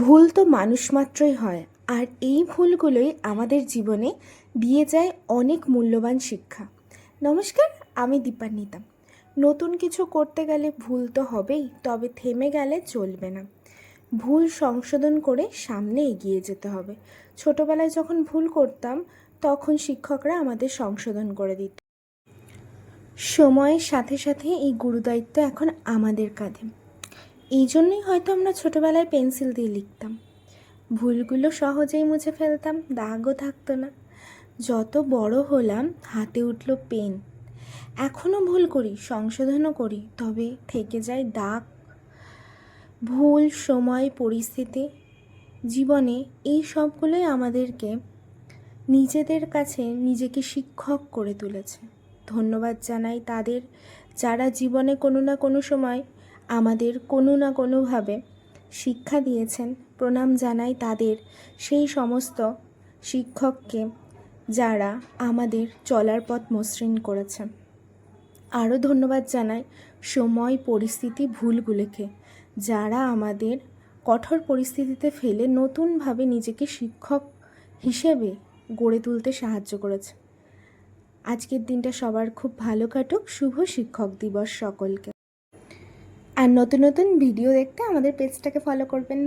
ভুল তো মানুষ মাত্রই হয়, আর এই ভুলগুলোই আমাদের জীবনে দিয়ে যায় অনেক মূল্যবান শিক্ষা। নমস্কার, আমি দীপান্বিতা। নতুন কিছু করতে গেলে ভুল তো হবেই, তবে থেমে গেলে চলবে না। ভুল সংশোধন করে সামনে এগিয়ে যেতে হবে। ছোটোবেলায় যখন ভুল করতাম, তখন শিক্ষকরা আমাদের সংশোধন করে দিত। সময়ের সাথে সাথে এই গুরুদায়িত্ব এখন আমাদের কাঁধে। এই জন্যই হয়তো আমরা ছোটোবেলায় পেন্সিল দিয়ে লিখতাম। ভুলগুলো সহজেই মুছে ফেলতাম, দাগও থাকতো না। যত বড় হলাম, হাতে উঠল পেন। এখনও ভুল করি, সংশোধনও করি, তবে থেকে যায় দাগ। ভুল, সময়, পরিস্থিতি, জীবনে এই সবগুলোই আমাদেরকে নিজেদের কাছে নিজেকে শিক্ষক করে তুলেছে। ধন্যবাদ জানাই তাদের, যারা জীবনে কোনো না কোনো সময় আমাদের কোনো না কোনোভাবে শিক্ষা দিয়েছেন, প্রণাম জানাই তাদের। সেই সমস্ত শিক্ষককে যারা আমাদের চলার পথ মসৃণ করেছেন। আরও ধন্যবাদ জানাই সময়, পরিস্থিতি, ভুলগুলোকে। যারা আমাদের কঠোর পরিস্থিতিতে ফেলে নতুনভাবে নিজেকে শিক্ষক হিসেবে গড়ে তুলতে সাহায্য করেছে। আজকের দিনটা সবার খুব ভালো কাটুক। শুভ শিক্ষক দিবস সকলকে। আর নতুন নতুন ভিডিও দেখতে আমাদের পেজটাকে ফলো করবেন